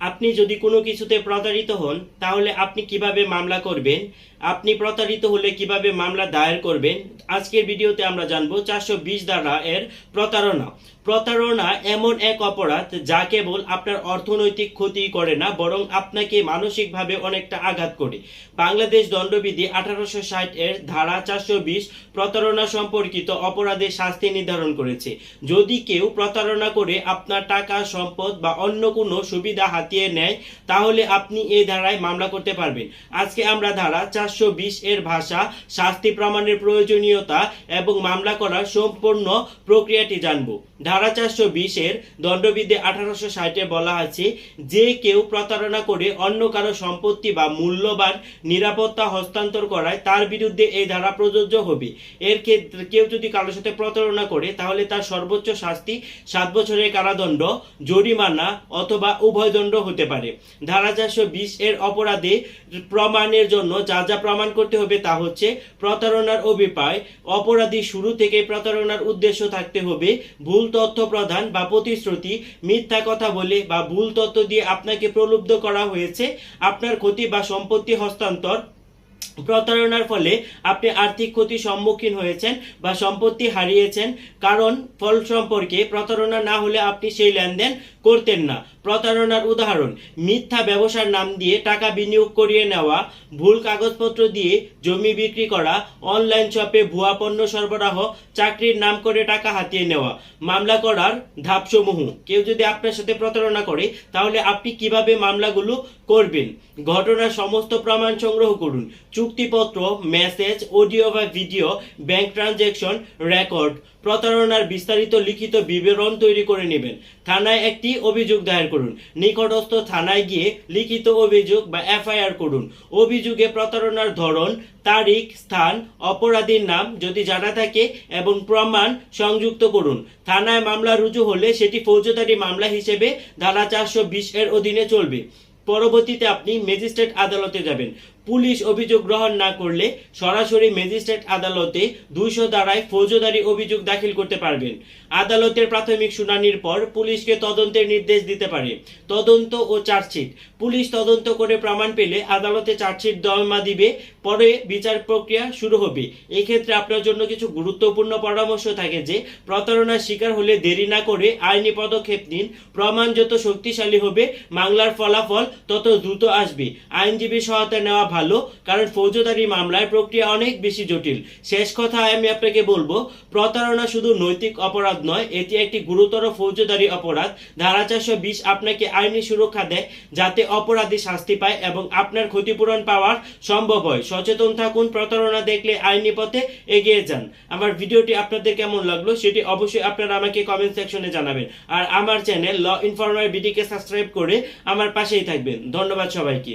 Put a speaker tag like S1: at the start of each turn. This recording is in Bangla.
S1: আপনি যদি কোনো কিছুতে প্রতারিত হন, তাহলে আপনি কীভাবে মামলা করবেন? আপনি প্রতারিত হলে কীভাবে মামলা দায়ের করবেন? আজকের ভিডিওতে আমরা জানব চারশো বিশ দ্বারা এর প্রতারণা। প্রতারণা এমন এক অপরাধ যা কেবল আপনার অর্থনৈতিক ক্ষতি করে না, বরং আপনাকে মানসিকভাবে অনেকটা আঘাত করে। বাংলাদেশ দণ্ডবিধি আঠারোশো ষাট এর ধারা চারশো বিশ প্রতারণা সম্পর্কিত অপরাধের শাস্তি নির্ধারণ করেছে। যদি কেউ প্রতারণা করে আপনার টাকা, সম্পদ বা অন্য কোনো সুবিধা হাতিয়ে নেয়, তাহলে আপনি এই ধারায় মামলা করতে পারবেন। আজকে আমরা ধারা চারশো বিশ এর ভাষা, শাস্তি প্রমাণের প্রয়োজনীয়তা এবং মামলা করার সম্পূর্ণ প্রক্রিয়াটি জানব। ধারা চারশো বিশের দণ্ডবিধি আঠারোশো ষাটে বলা আছে, যে কেউ প্রতারণা করে অন্য কারও সম্পত্তি বা মূল্যবান নিরাপত্তা হস্তান্তর করায় তার বিরুদ্ধে এই ধারা প্রযোজ্য হবে। এর ক্ষেত্রে কেউ যদি কারোর সাথে প্রতারণা করে, তাহলে তার সর্বোচ্চ শাস্তি সাত বছরের কারাদণ্ড, জরিমানা অথবা উভয় দণ্ড হতে পারে। ধারা চারশো বিশ এর অপরাধে প্রমাণের জন্য যা যা প্রমাণ করতে হবে তা হচ্ছে, প্রতারণার অভিপ্রায়, অপরাধী শুরু থেকে প্রতারণার উদ্দেশ্য থাকতে হবে, ভুল তথ্য প্রদান বা প্রতিশ্রুতি মিথ্যা কথা বলে বা ভুল তথ্য দিয়ে আপনাকে প্রলুব্ধ করা হয়েছে, আপনার ক্ষতি বা সম্পত্তি হস্তান্তর প্রতারণার ফলে আপনি আর্থিক ক্ষতির সম্মুখীন হয়েছেন বা সম্পত্তি হারিয়েছেন। কারণ ফল সম্পর্কে প্রতারণা না হলে আপনি সেই লেনদেন করতেন না। প্রতারণার উদাহরণ, মিথ্যা ব্যবসার নাম দিয়ে টাকা বিনিয়োগ করিয়ে নেওয়া, ভুল কাগজপত্র দিয়ে জমি বিক্রি করা, অনলাইন শপে ভুয়া পণ্য সরবরাহ, চাকরির নাম করে টাকা হাতিয়ে নেওয়া, মামলা করার ধাপসমূহ। কেউ যদি আপনার সাথে প্রতারণা করে, তাহলে আপনি কীভাবে মামলাগুলো করবেন? ঘটনার সমস্ত প্রমাণ সংগ্রহ করুন। চুক্তিপত্র, মেসেজ, অডিও বা ভিডিও, ব্যাংক ট্রানজ্যাকশন, রেকর্ড। প্রতারণার বিস্তারিত লিখিত বিবরণ তৈরি করে নেবেন। থানায় একটি অভিযোগ দায়ের করুন। নিকটস্থ থানায় গিয়ে লিখিত অভিযোগ বা এফআইআর করুন। অভিযোগে প্রতারণার ধরন, তারিখ, স্থান, অপরাধীর নাম যদি জানা থাকে এবং প্রমাণ সংযুক্ত করুন। থানায় মামলা রুজু হলে সেটি ফৌজদারি মামলা হিসেবে ধারা চারশো বিশ এর অধীনে চলবে। পরবর্তীতে আপনি ম্যাজিস্ট্রেট আদালতে যাবেন। পুলিশ অভিযোগ গ্রহণ না করলে সরাসরি ম্যাজিস্ট্রেট আদালতে দুইশো দ্বারায় ফৌজদারি অভিযোগ দাখিল করতে পারবেন। আদালতের প্রাথমিক শুনানির পর পুলিশকে তদন্তের নির্দেশ দিতে পারে। তদন্ত ও চার্জশিট। পুলিশ তদন্ত করে প্রমাণ পেলে আদালতে চার্জশিট জমা দিবে, পরে বিচার প্রক্রিয়া শুরু হবে। এক্ষেত্রে আপনার জন্য কিছু গুরুত্বপূর্ণ পরামর্শ থাকে যে, প্রতারণার শিকার হলে দেরি না করে আইনি পদক্ষেপ নিন, প্রমাণ যত শক্তিশালী হবে, মামলার ফলাফল তত দ্রুত আসবে। আইনজীবী সহায়তা নেওয়া ভালো, কারণ ফৌজদারি মামলায় প্রক্রিয়া অনেক বেশি জটিল। শেষ কথা আমি আপনাকে বলব, প্রতারণা শুধু নৈতিক অপরাধ নয়, এটি একটি গুরুতর ফৌজদারি অপরাধ। ধারা চারশো বিশ আপনাকে আইনি সুরক্ষা দেয়, যাতে অপরাধী শাস্তি পায় এবং আপনার ক্ষতিপূরণ পাওয়ার সম্ভব হয়। সচেতন থাকুন, প্রতারণা দেখলে আইনি পথে এগিয়ে যান। আমার ভিডিওটি আপনাদের কেমন লাগল সেটি অবশ্যই আপনারা আমাকে কমেন্ট সেকশনে জানাবেন। আর আমার চ্যানেল ল ইনফরমার বিডিকে সাবস্ক্রাইব করে আমার পাশেই থাকবেন। ধন্যবাদ সবাইকে।